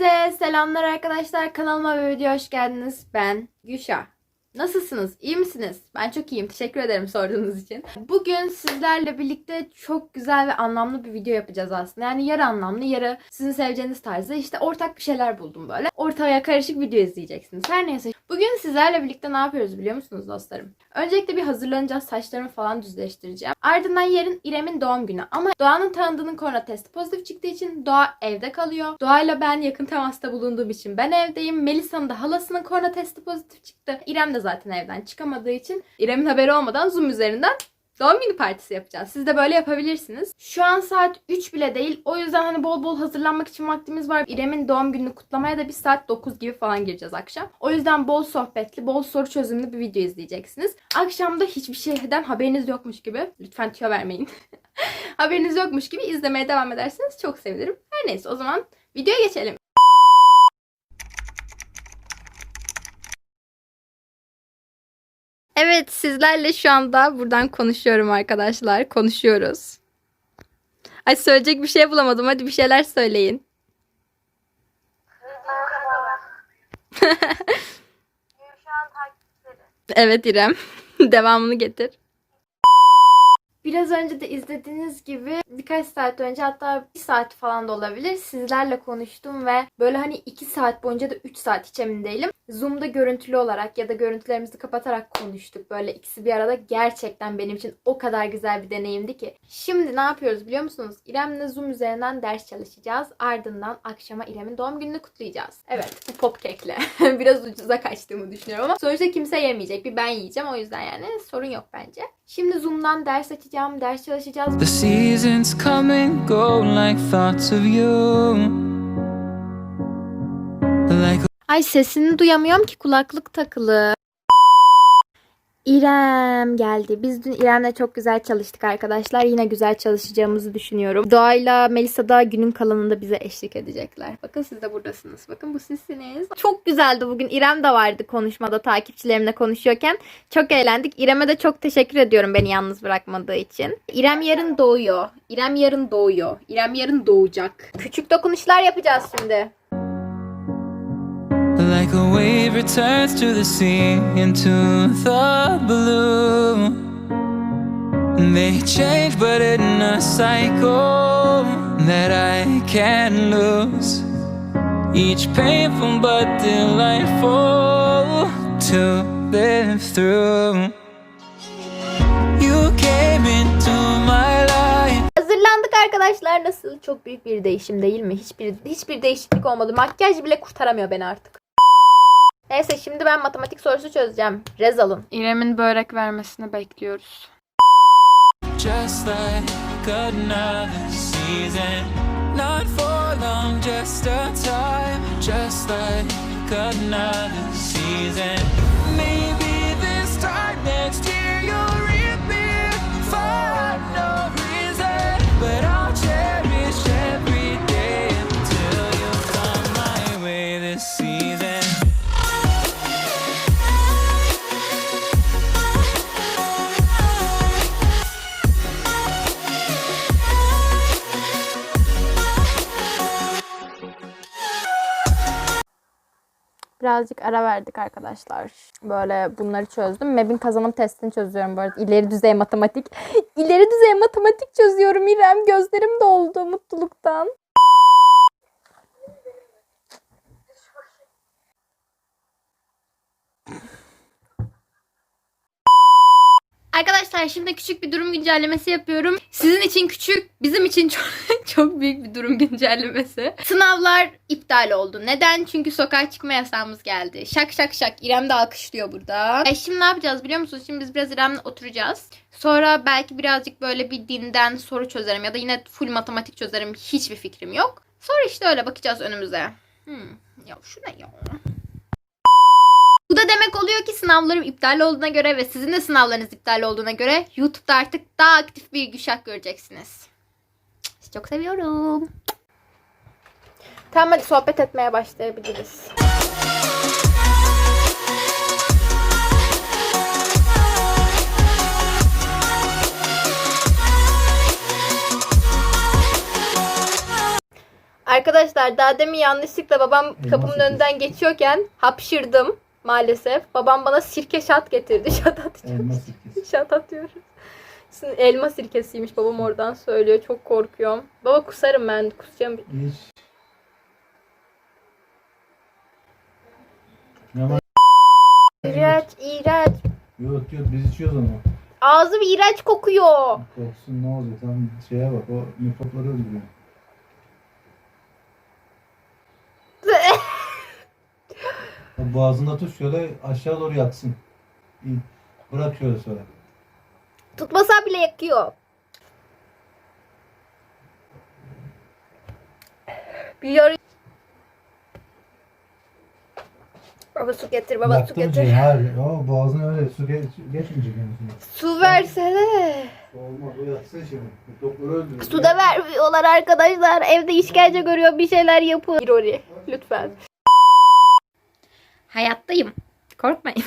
Hepinize selamlar arkadaşlar. Kanalıma ve videoya hoş geldiniz. Ben Gülşah. Nasılsınız? İyi misiniz? Ben çok iyiyim. Teşekkür ederim sorduğunuz için. Bugün sizlerle birlikte çok güzel ve anlamlı bir video yapacağız aslında. Yani yarı anlamlı, yarı sizin seveceğiniz tarzda işte ortak bir şeyler buldum böyle. Ortaya karışık video izleyeceksiniz. Her neyse. Bugün sizlerle birlikte ne yapıyoruz biliyor musunuz dostlarım? Öncelikle bir hazırlanacağız. Saçlarımı falan düzleştireceğim. Ardından yarın İrem'in doğum günü. Ama Doğan'ın tanıdığının korona testi pozitif çıktığı için Doğa evde kalıyor. Doğa'yla ben yakın temasta bulunduğum için ben evdeyim. Melisa'nın da halasının korona testi pozitif çıktı. İrem de zaten evden çıkamadığı için İrem'in haberi olmadan Zoom üzerinden Doğum günü partisi yapacağız. Siz de böyle yapabilirsiniz. Şu an saat 3 bile değil. O yüzden hani bol bol hazırlanmak için vaktimiz var. İrem'in doğum gününü kutlamaya da bir saat 9 gibi falan gireceğiz akşam. O yüzden bol sohbetli, bol soru çözümlü bir video izleyeceksiniz. Akşamda hiçbir şeyden haberiniz yokmuş gibi. Lütfen tüyo vermeyin. haberiniz yokmuş gibi izlemeye devam ederseniz çok sevinirim. Her neyse o zaman videoya geçelim. Evet sizlerle şu anda buradan konuşuyorum arkadaşlar. Konuşuyoruz. Ay söyleyecek bir şey bulamadım. Hadi bir şeyler söyleyin. evet İrem. Devamını getir. Biraz önce de izlediğiniz gibi birkaç saat önce hatta bir saat falan da olabilir sizlerle konuştum ve böyle hani iki saat boyunca da 3 saat hiç emin değilim. Zoom'da görüntülü olarak ya da görüntülerimizi kapatarak konuştuk. Böyle ikisi bir arada gerçekten benim için o kadar güzel bir deneyimdi ki. Şimdi ne yapıyoruz biliyor musunuz? İrem'le Zoom üzerinden ders çalışacağız. Ardından akşama İrem'in doğum gününü kutlayacağız. Evet bu popkekle. Biraz ucuza kaçtığımı düşünüyorum ama sonuçta kimse yemeyecek. Bir ben yiyeceğim o yüzden yani sorun yok bence. Şimdi Zoom'dan ders açacağım, ders çalışacağız. The seasons come and go like thoughts of you. Like Ay sesini duyamıyorum ki kulaklık takılı. İrem geldi. Biz dün İrem'le çok güzel çalıştık arkadaşlar. Yine güzel çalışacağımızı düşünüyorum. Doğayla Melisa da günün kalanında bize eşlik edecekler. Bakın siz de buradasınız. Bakın bu sizsiniz. Çok güzeldi bugün. İrem de vardı konuşmada takipçilerimle konuşuyorken. Çok eğlendik. İrem'e de çok teşekkür ediyorum beni yalnız bırakmadığı için. İrem yarın doğuyor. İrem yarın doğuyor. İrem yarın doğacak. Küçük dokunuşlar yapacağız şimdi. Like a wave returns to the sea into the blue. They change, but in a cycle that I can't lose. Each painful but delightful to live through. Arkadaşlar. Nasıl? Çok büyük bir değişim değil mi? Hiçbir hiçbir değişiklik olmadı. Makyaj bile kurtaramıyor beni artık. Neyse şimdi ben matematik sorusu çözeceğim. Rez alın. İrem'in börek vermesini bekliyoruz. Just like another season. Not for long, just a time. Just like another season. Birazcık ara verdik arkadaşlar. Böyle bunları çözdüm. MEB'in kazanım testini çözüyorum bu arada. İleri düzey matematik. İleri düzey matematik çözüyorum İrem. Gözlerim doldu mutluluktan. Arkadaşlar şimdi küçük bir durum güncellemesi yapıyorum. Sizin için küçük, bizim için çok, çok büyük bir durum güncellemesi. Sınavlar iptal oldu. Neden? Çünkü sokağa çıkma yasağımız geldi. Şak şak şak. İrem de alkışlıyor burada. E şimdi ne yapacağız biliyor musunuz? Şimdi biz biraz İrem'le oturacağız. Sonra belki birazcık böyle bir dinden soru çözerim ya da yine full matematik çözerim. Hiçbir fikrim yok. Sonra işte öyle bakacağız önümüze. Hmm. Ya şu ne ya? Bu da demek oluyor ki sınavlarım iptal olduğuna göre ve sizin de sınavlarınız iptal olduğuna göre YouTube'da artık daha aktif bir Güşak göreceksiniz. Sizi çok seviyorum. Tamam hadi sohbet etmeye başlayabiliriz. Arkadaşlar daha demin yanlışlıkla babam kapımın önünden geçiyorken hapşırdım maalesef. Babam bana sirke şat getirdi. Şat atacağım. Şat atıyoruz. Elma sirkesiymiş babam oradan söylüyor. Çok korkuyorum. Baba kusarım ben. Kusacağım. Hiç. Ne var? İğrenç, iğrenç. Yok yok biz içiyoruz onu. Ağzım iğrenç kokuyor. Koksun ne olacak? Tam şeye bak o mikropları öldürüyor. Boğazında tut şöyle aşağı doğru yatsın. İyi. Bırak şöyle sonra. Tutmasa bile yakıyor. Bir yarı... Baba su getir, baba su getir. şey. Hayır. O boğazına öyle su ge- geçmeyecek yani. Su versene. Olmaz o yatsın şimdi. Mikropları öldürüyor. Su da vermiyorlar arkadaşlar. Evde işkence görüyor bir şeyler yapın. Irori lütfen. Hayattayım. Korkmayın.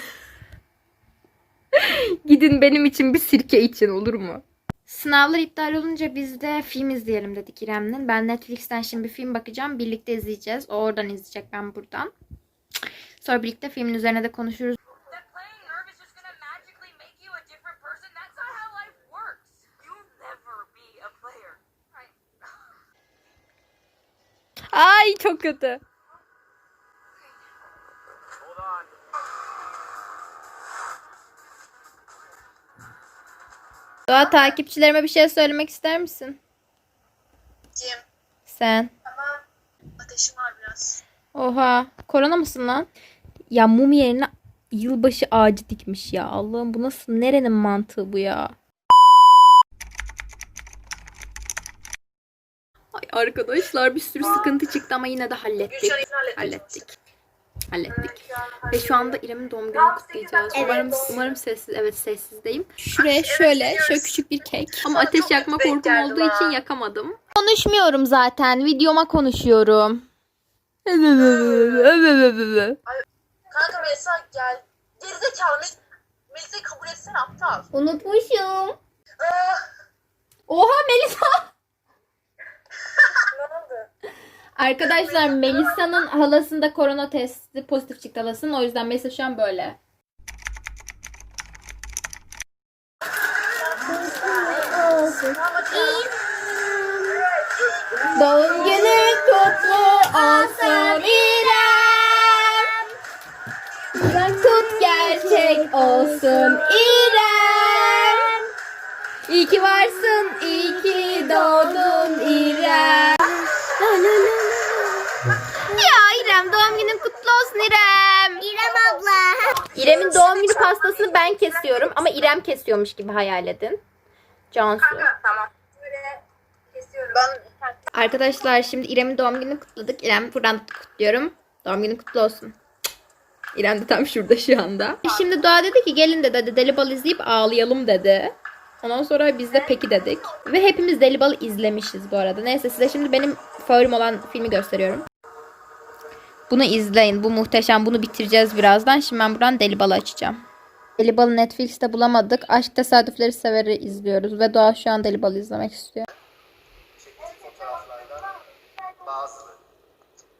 Gidin benim için bir sirke için olur mu? Sınavlar iptal olunca biz de film izleyelim dedik İrem'le. Ben Netflix'ten şimdi bir film bakacağım. Birlikte izleyeceğiz. O oradan izleyecek ben buradan. Sonra birlikte filmin üzerine de konuşuruz. that playing nerve Doğa takipçilerime bir şey söylemek ister misin? Kim? Sen. Ama ateşim var biraz. Oha. Korona mısın lan? Ya mum yerine yılbaşı ağacı dikmiş ya. Allah'ım bu nasıl? Nerenin mantığı bu ya? Ay arkadaşlar bir sürü sıkıntı çıktı ama yine de hallettik. Hallettik. Hallettik. Ve şu anda İrem'in doğum gününü kutlayacağız. Umarım, umarım sessiz, evet sessizdeyim. Şuraya şöyle, şöyle küçük bir kek. Ama ateş yakma korkum olduğu için yakamadım. Konuşmuyorum zaten. Videoma konuşuyorum. Kanka Melisa gel. Gerizekalı Melis Melisa'yı kabul etsene aptal. Unutmuşum. Ah, Oha Melisa. Arkadaşlar Melisa'nın halasında korona testi pozitif çıktı halasının. O yüzden Melisa şu an böyle. Doğum günün kutlu olsun İrem. Bırak tut gerçek olsun İrem. İyi ki varsın, iyi ki doğdun İrem. Günün kutlu olsun İrem. İrem abla. İrem'in doğum günü pastasını ben kesiyorum ama İrem kesiyormuş gibi hayal edin. Cansu. Tamam. Böyle kesiyorum. Ben Arkadaşlar şimdi İrem'in doğum gününü kutladık. İrem buradan da kutluyorum. Doğum günün kutlu olsun. İrem de tam şurada şu anda. Şimdi Doğa dedi ki gelin dedi hadi Deli Bal izleyip ağlayalım dedi. Ondan sonra biz de peki dedik. Ve hepimiz Deli Bal'ı izlemişiz bu arada. Neyse size şimdi benim favorim olan filmi gösteriyorum. Bunu izleyin. Bu muhteşem. Bunu bitireceğiz birazdan. Şimdi ben buradan Deli Bal'ı açacağım. Deli Bal'ı Netflix'te bulamadık. Aşk Tesadüfleri Sever'i izliyoruz. Ve Doğa şu an Deli Bal'ı izlemek istiyor.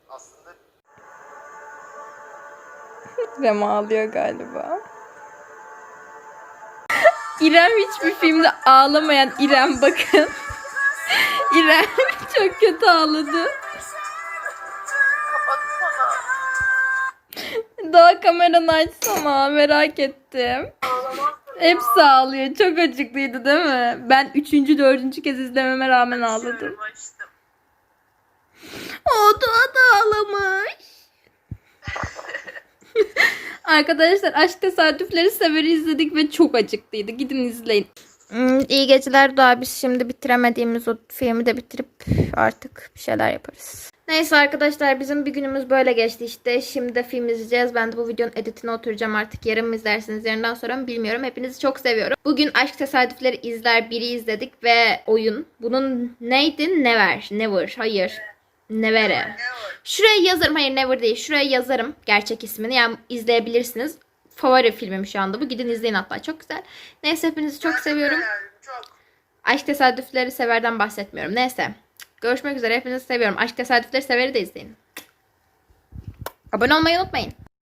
aslında İrem ağlıyor galiba. İrem hiçbir filmde ağlamayan İrem bakın. İrem çok kötü ağladı. Daha kameranı açsana merak ettim. Hepsi ağlıyor. Çok acıklıydı değil mi? Ben üçüncü, dördüncü kez izlememe rağmen ağladım. O da da ağlamış. Arkadaşlar Aşk Tesadüfleri Sever'i izledik ve çok acıklıydı. Gidin izleyin. İyi geceler Doğa. Biz şimdi bitiremediğimiz o filmi de bitirip artık bir şeyler yaparız. Neyse arkadaşlar bizim bir günümüz böyle geçti işte. Şimdi de film izleyeceğiz. Ben de bu videonun editine oturacağım artık. Yarın mı izlersiniz yarından sonra mı bilmiyorum. Hepinizi çok seviyorum. Bugün Aşk Tesadüfleri izler biri izledik ve oyun. Bunun neydi? Never. Never. Hayır. Never'e. Şuraya yazarım. Hayır Never değil. Şuraya yazarım gerçek ismini. Yani izleyebilirsiniz. Favori filmim şu anda bu. Gidin izleyin hatta. Çok güzel. Neyse hepinizi çok seviyorum. Çok. Aşk tesadüfleri severden bahsetmiyorum. Neyse. Görüşmek üzere. Hepinizi seviyorum. Aşk Tesadüfleri Severi de izleyin. Abone olmayı unutmayın.